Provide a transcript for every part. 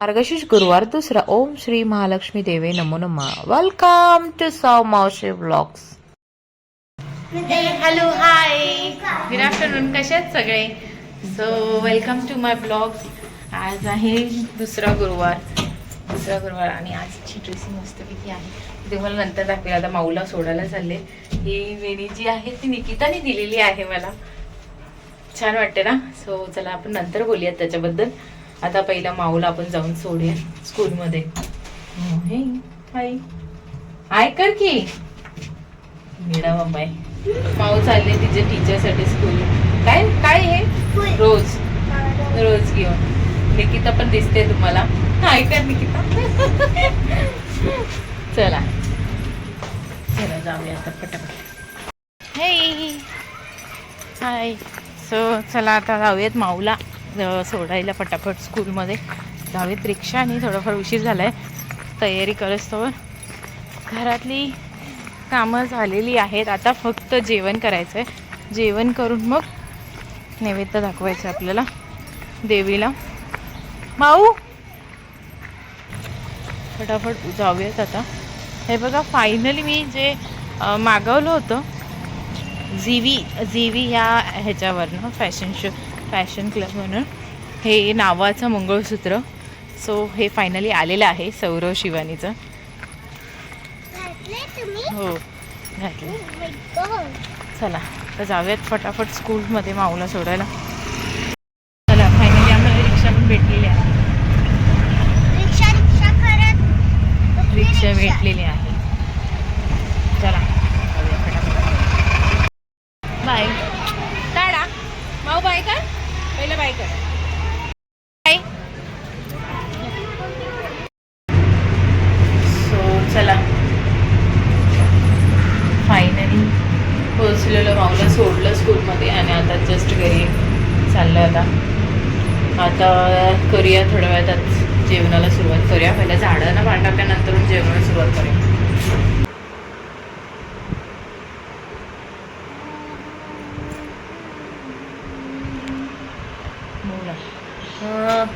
मार्गशीर्ष गुरुवार दुसरा. ओम श्री महालक्ष्मी देवे नमो नमा. वेलकम टू साव मावशे blogs hello hi good afternoon कसे आहेत सगळे? So welcome to my blogs आज आहे दुसरा गुरुवार. दुसरा गुरुवार आणि आजची ड्रेसिंग मस्तपैकी आहे. ते मला नंतर दाखवेल. आता माऊला सोडायला चालले. ही वेणी जी आहे ती निकिताने दिलेली आहे मला. छान वाटते ना? सो चला आपण नंतर बोलूयात त्याच्याबद्दल. आता पहिला माऊला आपण जाऊन सोडूया स्कूलमध्ये. हाय हाय कर की? मीडा बाबाय माऊ चालले तिच्या टीचरसाठी स्कूल काय काय हे? रोज. रोज घेऊन. निकिता पण दिसते तुम्हाला. हाय कर निकिता. चला. चला जाऊया आता पटापट. हे हाय सो चला आता जाऊयात माऊला. सोडायला फटाफट स्कूलमध्ये. जाऊयात. रिक्षाने थोडंफार उशीर झाला आहे तयारी करस्तोवर घरातली कामं झालेली आहेत. आता फक्त जेवण करायचं आहे जेवण करून मग नैवेद्य दाखवायचं आपल्याला देवीला. माऊ! फटाफट जाऊयात आता. हे बघा फायनली मी जे मागवलं होतं झीवी झीवी ह्या ह्याच्यावरनं फॅशन शो फॅशन क्लब म्हणून. हे नावाचं मंगळसूत्र. सो हे फायनली आलेलं आहे सौरव शिवानीचं. हो घातलं चला तर जाऊयात फटाफट स्कूलमध्ये माऊला सोडायला चला फायनली आम्हाला रिक्षा पण भेटलेली आहे रिक्षा रिक्षा करत रिक्षा भेटलेली आहे चला जाऊया फटाफट बाय टाळा माऊ बाय कर पहिलं बाय कर बाय सो चला फायनली पोचलेलं माऊला सोडलं स्कूलमध्ये आणि आता जस्ट घरी चाललं आता. आता करूया थोड्या वेळात जेवणाला सुरुवात करूया. पहिल्या झाडांना पाणी टाकल्यानंतर जेवणाला सुरुवात करूया.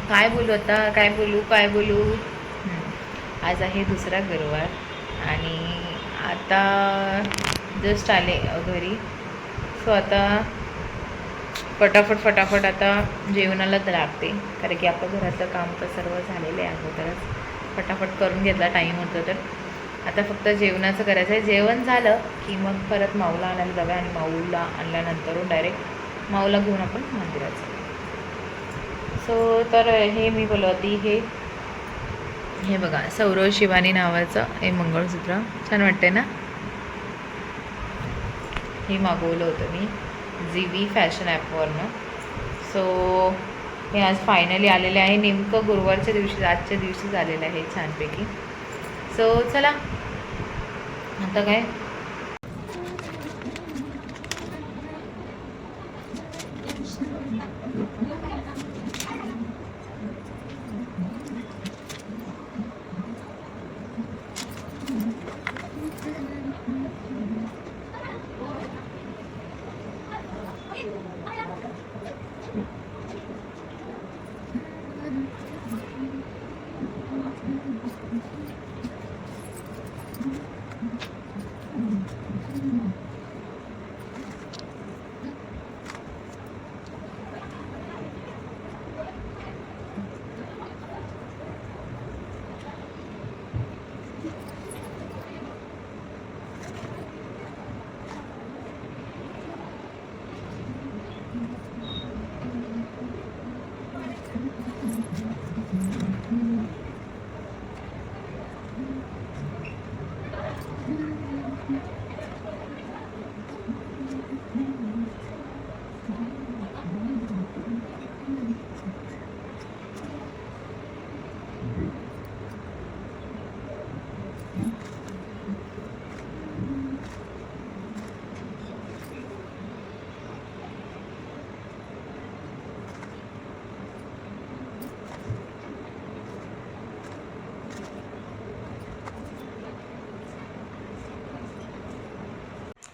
काय बोलू आता? काय बोलू? काय बोलू. आज आहे दुसरा गुरुवार आणि आता जस्ट आले घरी. सो आता फटाफट फटाफट आता जेवणालाच लागते. कारण की आपलं घरातलं काम तर सर्व झालेलं आहे अगोदरच. फटाफट करून घेतला टाईम होतं तर. आता फक्त जेवणाचं करायचं आहे जेवण झालं की मग परत माऊला आणायला जाऊया आणि माऊला आणल्यानंतर डायरेक्ट माऊला घेऊन आपण मंदिरात जाऊ. सो तर हे मी बोलवती हे हे बघा सौरव शिवानी नावाचं हे मंगळसूत्र. छान वाटते ना? हे मागवलं होतं मी जी व्ही फॅशन ॲपवरनं सो हे आज फायनली आलेले आहे. नेमकं गुरुवारच्या दिवशी आजच्या दिवशीच आलेलं आहे छानपैकी. सो चला. आता काय?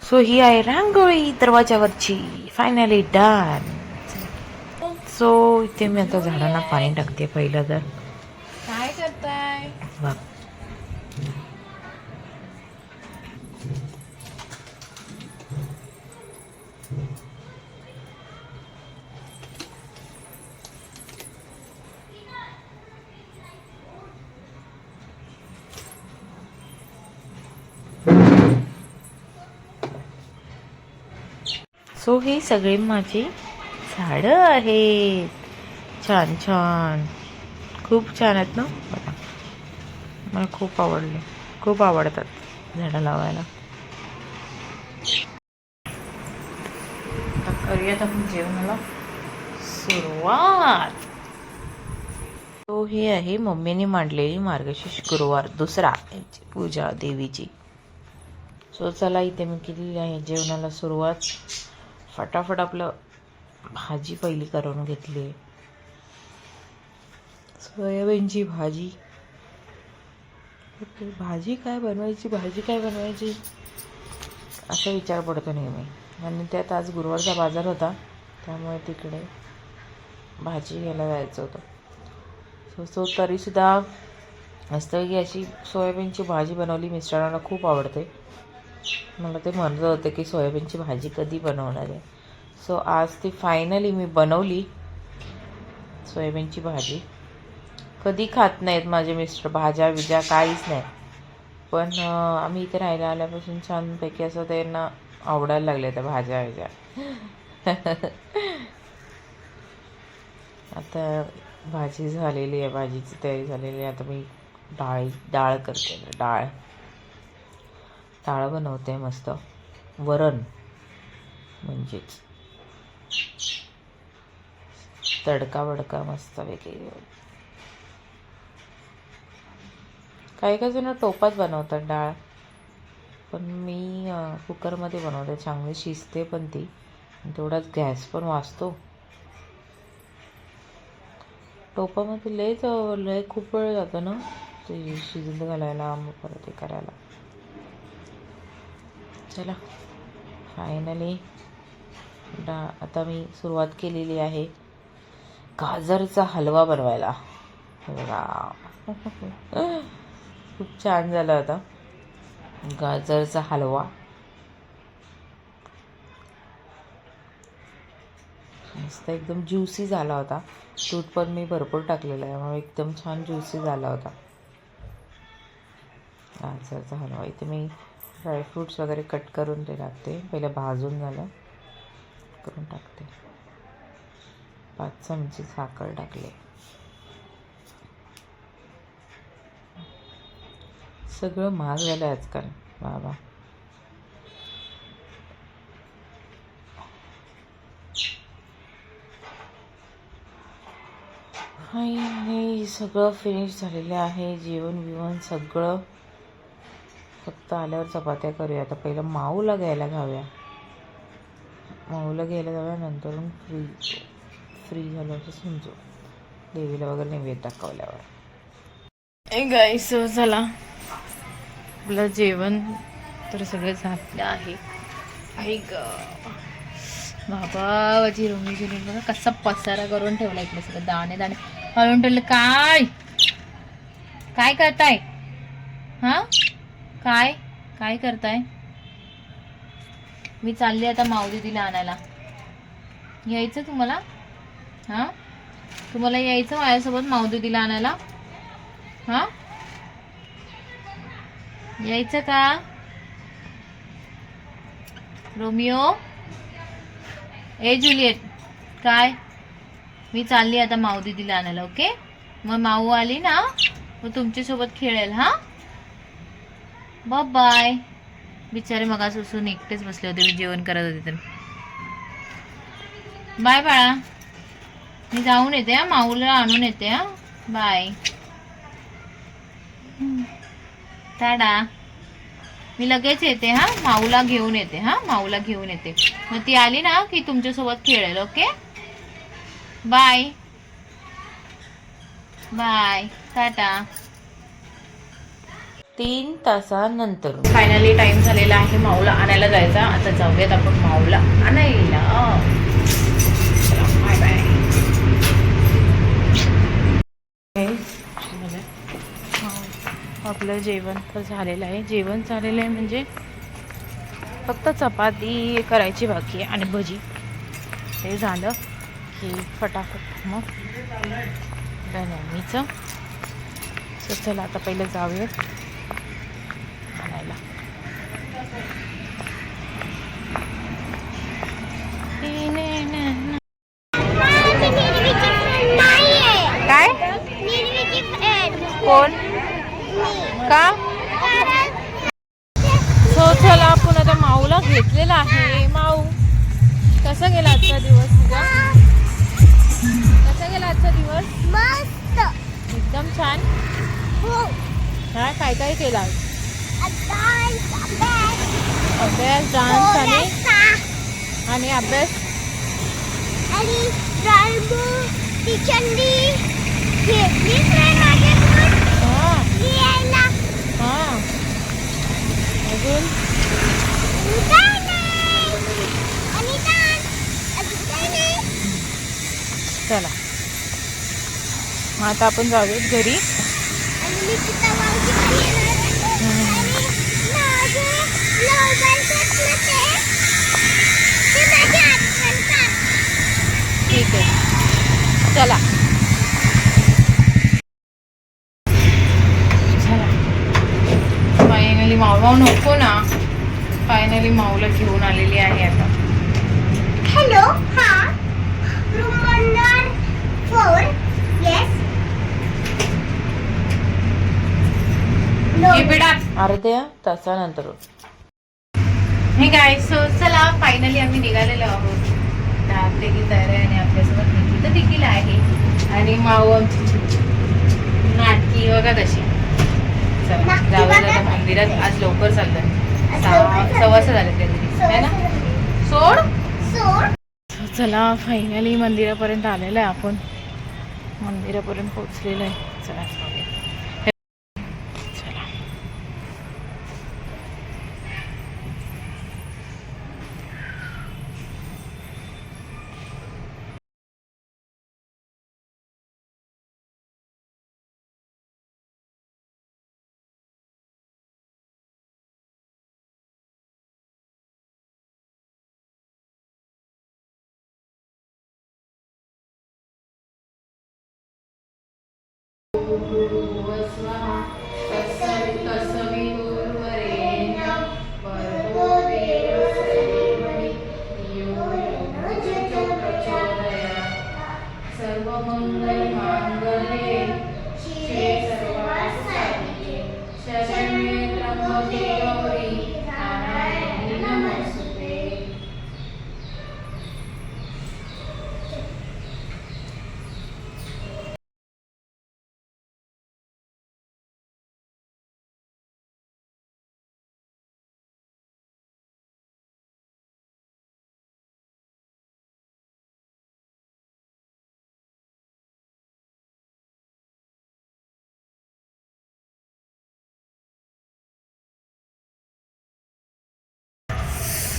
सो ही आहे रांगोळी दरवाजावरची फायनली डन सो इथे मी आता झाडांना पाणी टाकते पहिलं तर. सगळी माझी झाडं आहेत. छान छान. खूप छान आहेत ना? बघा. मला खूप आवडले. खूप आवडतात झाडं लावायला. आता करूयात आपण जेवणाला. सुरुवात. तो ही आहे मम्मीने मांडलेली मार्गशीर्ष गुरुवार दुसरा याची पूजा देवीची. सो चला इथे मी केलेली आहे जेवणाला सुरुवात. फटाफट आपलं भाजी पहिली करून घेतली. सोयाबीनची भाजी. भाजी काय बनवायची? भाजी काय बनवायची? असा विचार पडतो नेहमी. आणि त्यात आज गुरुवारचा बाजार होता त्यामुळे तिकडे भाजी घ्यायला जायचं होतं. सो सो तरीसुद्धा मस्तपैकी अशी सोयाबीनची भाजी बनवली मिस्टरांना खूप आवडते. मला ते म्हणत होतं की सोयाबीनची भाजी कधी बनवणार आहे. सो आज ती फायनली मी बनवली सोयाबीनची भाजी. कधी खात नाहीत माझे मिस्टर भाज्या बिज्या काहीच नाही. पण आम्ही इथे राहायला आल्यापासून छानपैकी असं त्यांना आवडायला लागल्या त्या भाज्या बिज्या. आता भाजी झालेली आहे भाजीची तयारी झालेली आहे. आता मी डाळी डाळ करते डाळ. डाळ बनवते मस्त. वरण म्हणजेच. तडका बडका मस्त वेगळी. काही काही जण टोपात बनवतात डाळ. पण मी कुकरमध्ये बनवते. चांगली शिजते पण ती. तेवढाच गॅस पण वाचतो. टोपामध्ये लयच लय खूप वेळ जातो ना? ते शिजत घालायला मग परत हे करायला. चला. फायनली डा आता मी सुरुवात केलेली आहे. गाजरचा हलवा बनवायला. खूप छान झाला होता गाजरचा हलवा. मस्त एकदम ज्युसी झाला होता. दूध पण मी भरपूर टाकलेला आहे. मग एकदम छान ज्युसी झाला होता. गाजरचा हलवा. इथे मी ड्रायफ्रूट्स वगैरे कट करून ते टाकते. पहिलं भाजून झालं. करून टाकते. पाच चमचे साखर टाकले. सगळं महाग झालं आजकाल. बाबा. हाय हे सगळं फिनिश झालेलं आहे. जेवण बिवण सगळं फक्त आल्यावर चपात्या करूया. आता पहिलं माऊला घ्यायला घाव्या माऊला घ्यायला जाऊया नंतर फ्री फ्री झालं असं समजू. देवीला वगैरे नैवेद्य दाखवल्यावर. ए गाईस झाला आपलं जेवण तर सगळं झालं आहे. ऐक बाबा माझी रोमी जुनी बघा कसा पसारा करून ठेवला इकडे सगळं. दाणे दाणे. हळून ठेवलं. काय? काय करताय? हा? काय? काय करताय? मी चालली आता माऊली तिला आणायला. यायचं तुम्हाला? हा? तुम्हाला यायचं माझ्यासोबत माऊदीदीला आणायला? हा? यायचं का? रोमिओ ए जुलिएट काय? मी चालली आता माऊ दीदीला आणायला ओके? मग माऊ आली ना मग तुमच्यासोबत खेळेल हा? बाय बिचारे मग सुसून एकटेच बसले होते मी जेवण करत होते तर. बाय बाळा. मी जाऊन येते हा. माऊला आणून येते हा. बाय टाडा. मी लगेच येते हा. माऊला घेऊन येते हा. माऊला घेऊन येते. मग ती आली ना की तुमच्यासोबत खेळेल ओके? Bye bye Tata. तीन तासानंतर. फायनली टाइम झालेला आहे माऊला आणायला जायचा. आता जाऊयात आपण माऊला आणायला. बाय बाय हो. आपलं जेवण तर झालेलं आहे. जेवण झालेलं आहे म्हणजे फक्त चपाती करायची बाकी आहे आणि भजी. ते झालं की फटाफट मग सो चला आता पहिलं जाऊयात. मग आता आपण जाऊयात घरी. ठीक आहे. चला. फायनली माऊ नको ना. फायनली माऊला घेऊन आलेली आहे आता. हॅलो हा रूम नंबर फोर येस अर्ध्या तासानंतर. हे काय सो चला फायनली आम्ही निघालेलो आहोत. आपली तयार आहे आणि आपल्यासोबत तर देखील आहे. आणि माऊ आमची नाटकी बघा कशी. चला बघा. आता मंदिरात आज लवकर चाललं आज सहा सव्वा झाले है ना? सोड. सोड. चला फायनली मंदिरापर्यंत आलेलं आहे आपण. मंदिरापर्यंत पोहोचलेलं आहे. चला.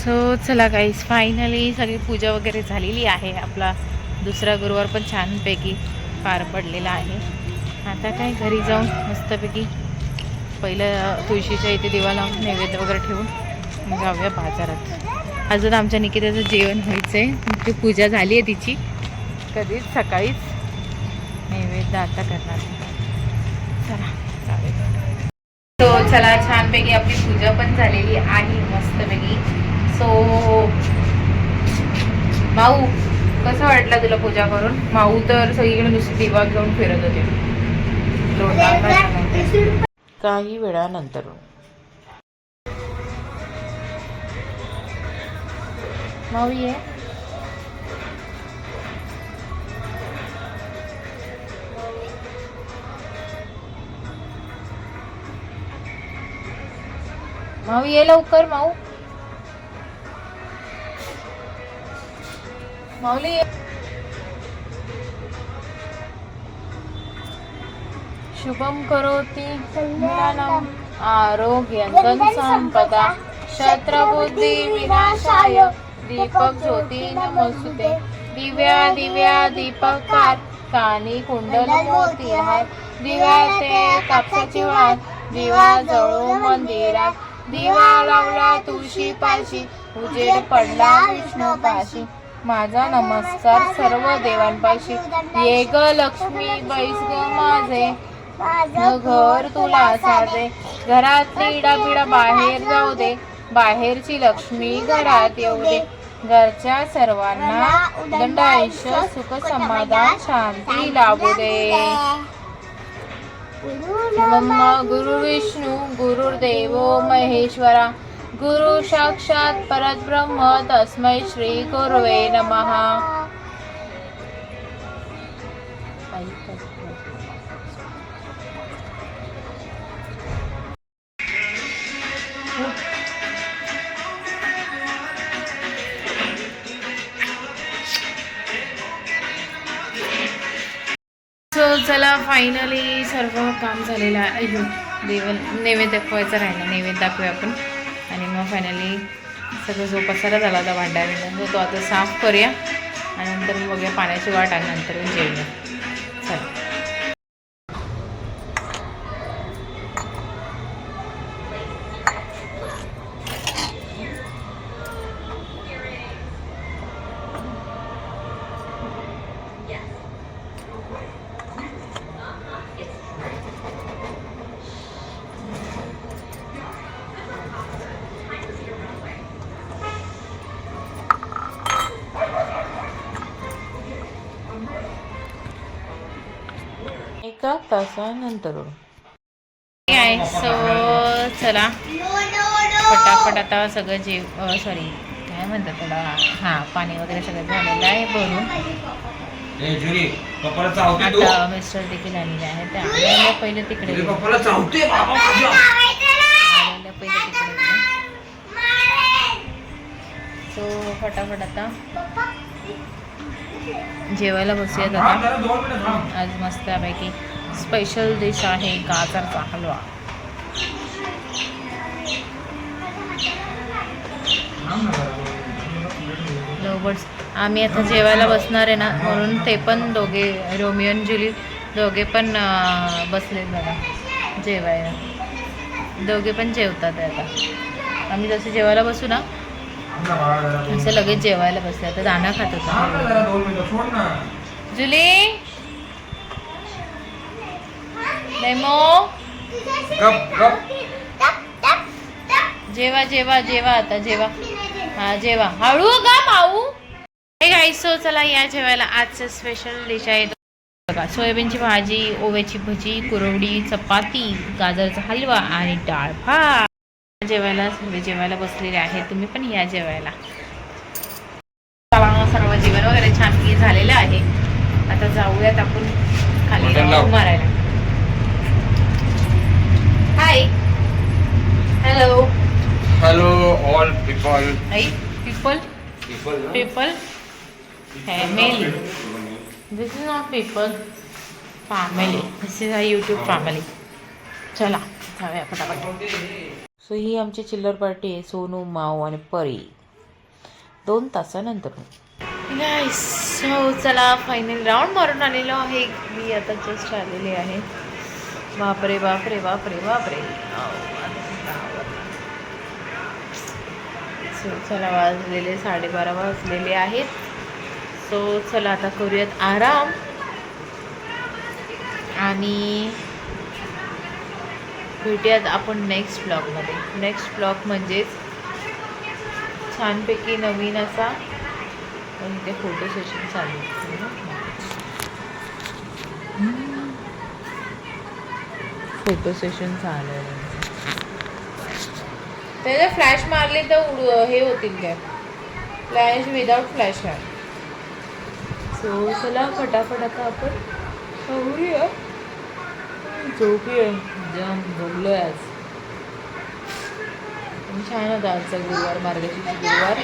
सो चला गाईस फायनली सगळी पूजा वगैरे झालेली आहे. आपला दुसरा गुरुवार पण छानपैकी पार पडलेला आहे. आता काय घरी जाऊन मस्तपैकी. पहिलं तुळशीच्या इथे दिवा लावून नैवेद्य वगैरे ठेवून मग जाऊया बाजारात. अजून आमच्या निकिताचं जेवण व्हायचं आहे ती पूजा झाली आहे तिची. कधीच सकाळीच नैवेद्य आता करणार चला चालेल. सो चला छानपैकी आपली पूजा पण झालेली आहे. मस्तपैकी. सो माऊ कसं वाटलं तुला पूजा करून? माऊ तर सगळीकडे नुसती दिवा घेऊन फिरत होते. काही वेळानंतर. माऊ ये. माऊ ये लवकर माऊ माऊली. शुभम करोति कल्याणम आरोग्यं संपदा शत्रबुद्धी विनाशाय दीपक ज्योती नमोस्तुते. दिव्या दिव्या दीपकार कानी कुंडल मोती हार दिवा ते कापसाची वाण दिवा जळू मंदिरात. दिवा लावला तुळशी पाशी उजेड पडला विष्णू पाशी माझा नमस्कार सर्व देवांपाशी. ये ग लक्ष्मी बैस ग माझे. घर तुला साधे. घरातली इडापिडा बाहेर जाऊ दे. बाहेरची लक्ष्मी घरात येऊ दे. घरच्या सर्वांना दंड आयुष्य सुख समाधान शांती लाभू दे. गुरु विष्णू गुरुर्देव महेश्वरा गुरु साक्षात परब्रह्म तस्मै श्री गुरुवे नमः. सो चला फायनली सर्व काम झालेलं आहे. देव नैवेद्य दाखवायचं राहिलं नैवेद्य दाखवूया आपण. आणि मग फायनली सगळं जो पसारा झाला होता भांड्या तो आता साफ करूया. आणि नंतर मग बघूया पाण्याची वाट आणि नंतर जेवूया. एका तासानंतर. आहे सो चला. पटापट आता सगळं जेव सॉरी काय म्हणतात त्याला? हां पाणी वगैरे सगळं झालेलं आहे भरून. ए जुरी पप्पाला चावते तू? आता मिस्टर देखील आलेले आहेत. ते आलेल्या पहिले तिकडे. जुरी गेले. पप्पाला चावते बाबा माझ्या. आलेल्या पहिले तिकडे. सो फटाफट आता जेवायला बसूयात आता. जरा दोन मिनिटं थांब. आज मस्तपैकी स्पेशल डिश आहे गाजरचा हलवा. लवबर्ड्स आम्ही आता जेवायला बसणार आहे ना म्हणून ते पण दोघे रोमिओ आणि जुली दोघे पण अं, बसलेत बघा जेवायला. दोघे पण जेवतात आहे आता. आम्ही जसं जेवायला बसू ना असं लगेच जेवायला बसले. आता दाणा खात होता. जुली! नेमो गप गप. जेवा जेवा जेवा आता जेवा. हा जेवा. हळू का माऊ हे गाईस सो चला या जेवायला. आजचं स्पेशल डिश आहे. बघा सोयाबीनची भाजी ओव्याची भजी कुरवडी चपाती गाजरचा हलवा आणि डाळ भात. जेवायला सर्व जेवायला बसलेले आहे तुम्ही पण या जेवायला. सर्व जेवण वगैरे छानपैकी झालेलं आहे. आता जाऊयात आपण खाली मारायला. Hi hello hello all people I people people family this is not people. Family. This is a youtube family. चला जाऊया पटापट सो ही आमची चिल्लर पार्टी आहे सोनू माऊ आणि परी. दोन तासानंतर. हो चला फायनल राऊंड मारून आलेलो आहे. मी आता जस्ट आलेले आहे. बापरे बापरे बापरे बापरे. सो चला वाजलेले साडेबारा वाजलेले आहेत. सो चला आता करूयात आराम. आणि भेटूयात आपण नेक्स्ट ब्लॉगमध्ये नेक्स्ट ब्लॉग म्हणजेच छानपैकी नवीन असा आणि ते फोटो सेशन चालू फोटो सेशन चालू आहे त्याचे फ्लॅश मारले तर उड- हे होतील काय? फ्लॅश विदाउट फ्लॅश आहे. सो चला फटाफट आता आपण आवरूया झोपूया. जाम झोपलोय आज. छान होता आजचा गुरुवार मार्गशीर्ष गुरुवार.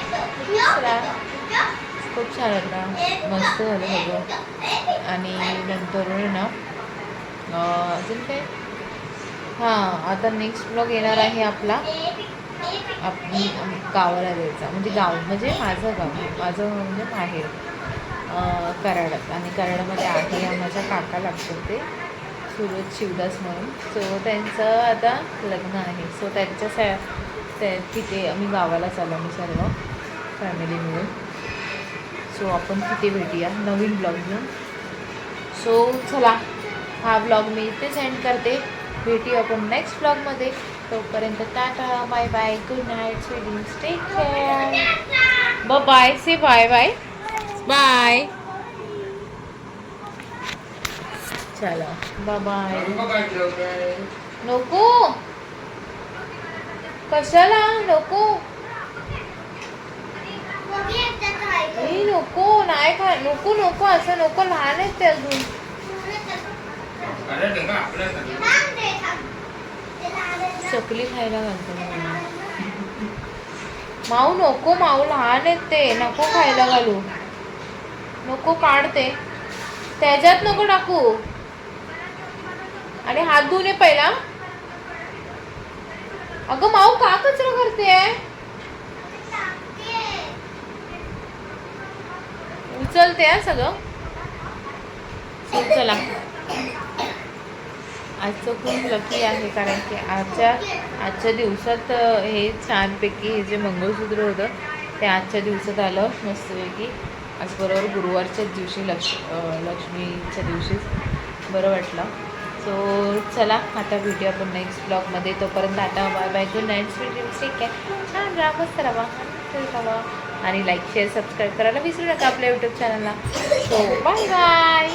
खूप छान होता मस्त झालं सगळं. आणि नंतर ना अजून काय? हां आता नेक्स्ट ब्लॉग येणार आहे आपला. आप गावाला जायचा. म्हणजे गाव म्हणजे माझं गाव. माझं म्हणजे माहेर. कराडात. आणि कराडामध्ये आहे माझ्या काका लागतो ते. सुरज शिवदास म्हणून. सो त्यांचं आता लग्न आहे. सो त्यांच्या सॅ त्या तिथे आम्ही गावाला चाललो आम्ही सर्व. फॅमिली मिळून. सो आपण तिथे भेटूया. नवीन ब्लॉग घेऊन. सो चला. हा ब्लॉग मी इथे सेंड करते. भेटूया आपण नेक्स्ट ब्लॉगमध्ये तोपर्यंत tata bye bye good night स्वीडिंग take care ब bye say bye bye bye चला बाय? नको. कशाला? नको. नको. नाही खा नको नको. असं नको. लहान आहेत ते अजून अरे ढेंगा आपल्यासाठी. थांब रे, थांब. ते लहान आहे ना. चकली खायला घालतो माऊ नको माऊ लहान आहेत ते. नको खायला घालू. नको काढते. त्याच्यात नको टाकू. आणि हात धुवून ये पहिला. अगं माऊ का कचरा करते उचलते सगळं. चला. आजचं खूप लकी आहे कारण की आजच्या आजच्या दिवसात हे छानपैकी हे जे मंगळसूत्र होतं ते आजच्या दिवसात आलं मस्तपैकी. आज बरोबर गुरुवारच्याच दिवशी लक्ष लक्ष्मीच्या दिवशीच बरं वाटलं. सो चला आता भेटूया आपण नेक्स्ट ब्लॉगमध्ये तोपर्यंत आता bye bye good night sweet ठीक आहे छान राहा राहा. मस्त राहा आणि लाईक शेअर सबस्क्राईब करायला विसरू नका आपल्या यूट्यूब चॅनलला so bye bye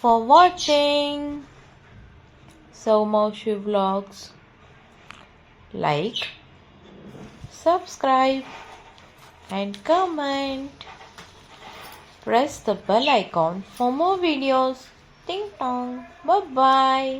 for watching. So Moshi vlogs. Like subscribe and comment. Press the bell icon for more videos. Ding dong. Bye bye